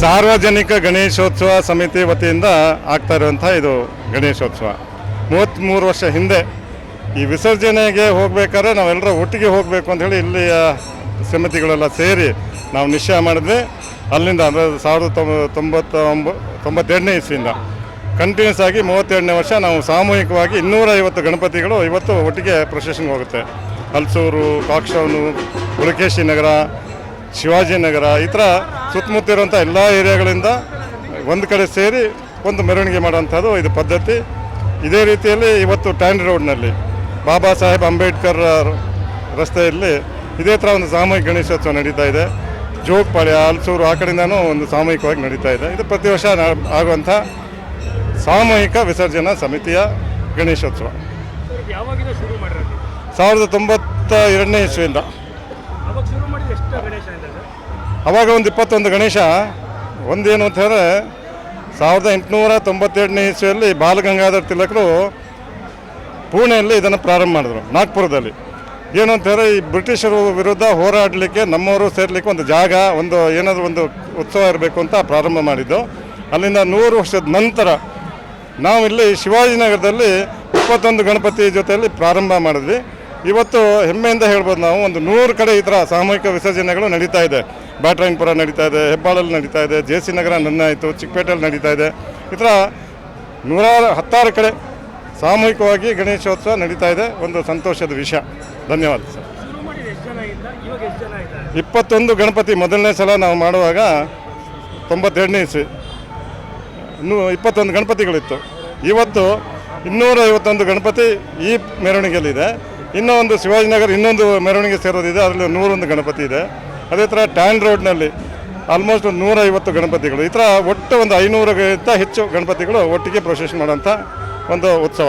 ಸಾರ್ವಜನಿಕ ಗಣೇಶೋತ್ಸವ ಸಮಿತಿ ವತಿಯಿಂದ ಆಗ್ತಾ ಇರುವಂಥ ಇದು ಗಣೇಶೋತ್ಸವ. ಮೂವತ್ತ್ಮೂರು ವರ್ಷ ಹಿಂದೆ ಈ ವಿಸರ್ಜನೆಗೆ ಹೋಗಬೇಕಾದ್ರೆ ನಾವೆಲ್ಲರೂ ಒಟ್ಟಿಗೆ ಹೋಗಬೇಕು ಅಂತ ಹೇಳಿ ಇಲ್ಲಿಯ ಸಮಿತಿಗಳೆಲ್ಲ ಸೇರಿ ನಾವು ನಿಶ್ಚಯ ಮಾಡಿದ್ವಿ. ಅಲ್ಲಿಂದ ಅಂದರೆ ಸಾವಿರದ ತೊಂಬ ತೊಂಬತ್ತ ಒಂಬ ತೊಂಬತ್ತೆರಡನೇ ಇಸ್ವಿಯಿಂದ ಕಂಟಿನ್ಯೂಸ್ ಆಗಿ ಮೂವತ್ತೆರಡನೇ ವರ್ಷ ನಾವು ಸಾಮೂಹಿಕವಾಗಿ ಇನ್ನೂರೈವತ್ತು ಗಣಪತಿಗಳು ಇವತ್ತು ಒಟ್ಟಿಗೆ ಪ್ರೊಸೆಷನ್ಗೆ ಹೋಗುತ್ತೆ. ಹಲ್ಸೂರು ಕಾಕ್ಷವನು ಪುಲಕೇಶಿ ನಗರ ಶಿವಾಜಿನಗರ ಈ ಥರ ಸುತ್ತಮುತ್ತ ಇರುವಂಥ ಎಲ್ಲ ಏರಿಯಾಗಳಿಂದ ಒಂದು ಕಡೆ ಸೇರಿ ಒಂದು ಮೆರವಣಿಗೆ ಮಾಡುವಂಥದ್ದು ಇದು ಪದ್ಧತಿ. ಇದೇ ರೀತಿಯಲ್ಲಿ ಇವತ್ತು ಟ್ಯಾಂಡ್ ರೋಡ್ನಲ್ಲಿ ಬಾಬಾ ಸಾಹೇಬ್ ಅಂಬೇಡ್ಕರ್ ರಸ್ತೆಯಲ್ಲಿ ಇದೇ ಥರ ಒಂದು ಸಾಮೂಹಿಕ ಗಣೇಶೋತ್ಸವ ನಡೀತಾ ಇದೆ. ಜೋಗಪಾಳ್ಯ ಹಲ್ಸೂರು ಆ ಕಡೆಯಿಂದನೂ ಒಂದು ಸಾಮೂಹಿಕವಾಗಿ ನಡೀತಾ ಇದೆ. ಇದು ಪ್ರತಿ ವರ್ಷ ನ- ಆಗುವಂಥ ಸಾಮೂಹಿಕ ವಿಸರ್ಜನಾ ಸಮಿತಿಯ ಗಣೇಶೋತ್ಸವ. ಸಾವಿರದ ತೊಂಬತ್ತ ಎರಡನೇ ಇಸ್ವಿಯಿಂದ. ಶುರು ಅವಾಗ ಒಂದು ಇಪ್ಪತ್ತೊಂದು ಗಣೇಶ, ಒಂದೇನು ಅಂತ ಹೇಳಿದ್ರೆ ಸಾವಿರದ ಎಂಟುನೂರ ತೊಂಬತ್ತೆರಡನೇ ಇಸ್ವಿಯಲ್ಲಿ ಬಾಲಗಂಗಾಧರ್ ತಿಲಕರು ಪುಣೆಯಲ್ಲಿ ಇದನ್ನು ಪ್ರಾರಂಭ ಮಾಡಿದ್ರು, ನಾಗ್ಪುರದಲ್ಲಿ. ಏನು ಅಂತ ಹೇಳಿದ್ರೆ ಈ ಬ್ರಿಟಿಷರ ವಿರುದ್ಧ ಹೋರಾಡಲಿಕ್ಕೆ ನಮ್ಮವರು ಸೇರಲಿಕ್ಕೆ ಒಂದು ಜಾಗ, ಒಂದು ಏನಾದರೂ ಒಂದು ಉತ್ಸವ ಇರಬೇಕು ಅಂತ ಪ್ರಾರಂಭ ಮಾಡಿದ್ದು. ಅಲ್ಲಿಂದ ನೂರು ವರ್ಷದ ನಂತರ ನಾವಿಲ್ಲಿ ಶಿವಾಜಿನಗರದಲ್ಲಿ ಇಪ್ಪತ್ತೊಂದು ಗಣಪತಿ ಜೊತೆಯಲ್ಲಿ ಪ್ರಾರಂಭ ಮಾಡಿದ್ವಿ. ಇವತ್ತು ಹೆಮ್ಮೆಯಿಂದ ಹೇಳ್ಬೋದು ನಾವು, ಒಂದು ನೂರು ಕಡೆ ಈ ಥರ ಸಾಮೂಹಿಕ ವಿಸರ್ಜನೆಗಳು ನಡೀತಾ ಇದೆ. ಬ್ಯಾಟ್ರಾಯನ್ಪುರ ನಡೀತಾ ಇದೆ, ಹೆಬ್ಬಾಳಲ್ಲಿ ನಡೀತಾ ಇದೆ, ಜೆ ಸಿ ನಗರ ನನ್ನ ಆಯಿತು, ಚಿಕ್ಕಪೇಟೆಯಲ್ಲಿ ನಡೀತಾ ಇದೆ. ಈ ಥರ ನೂರಾರು, ಹತ್ತಾರು ಕಡೆ ಸಾಮೂಹಿಕವಾಗಿ ಗಣೇಶೋತ್ಸವ ನಡೀತಾ ಇದೆ. ಒಂದು ಸಂತೋಷದ ವಿಷಯ. ಧನ್ಯವಾದ ಸರ್. ಇಪ್ಪತ್ತೊಂದು ಗಣಪತಿ ಮೊದಲನೇ ಸಲ ನಾವು ಮಾಡುವಾಗ ತೊಂಬತ್ತೆರಡನೇ ಇಸ್ವಿ. ಇನ್ನೂ ಇಪ್ಪತ್ತೊಂದು ಗಣಪತಿಗಳಿತ್ತು. ಇವತ್ತು ಇನ್ನೂರ ಐವತ್ತೊಂದು ಗಣಪತಿ ಈ ಮೆರವಣಿಗೆಯಲ್ಲಿದೆ. ಇನ್ನೂ ಒಂದು ಶಿವಾಜಿನಗರ ಇನ್ನೊಂದು ಮೆರವಣಿಗೆ ಸೇರೋದಿದೆ, ಅದರಲ್ಲಿ ನೂರೊಂದು ಗಣಪತಿ ಇದೆ. ಅದೇ ಥರ ಟ್ಯಾಂಡ್ ರೋಡ್ನಲ್ಲಿ ಆಲ್ಮೋಸ್ಟ್ ಒಂದು ನೂರೈವತ್ತು ಗಣಪತಿಗಳು. ಈ ಥರ ಒಟ್ಟು ಒಂದು ಐನೂರಕ್ಕಿಂತ ಹೆಚ್ಚು ಗಣಪತಿಗಳು ಒಟ್ಟಿಗೆ ಪ್ರೊಸೆಷನ್ ಮಾಡೋಂಥ ಒಂದು ಉತ್ಸವ.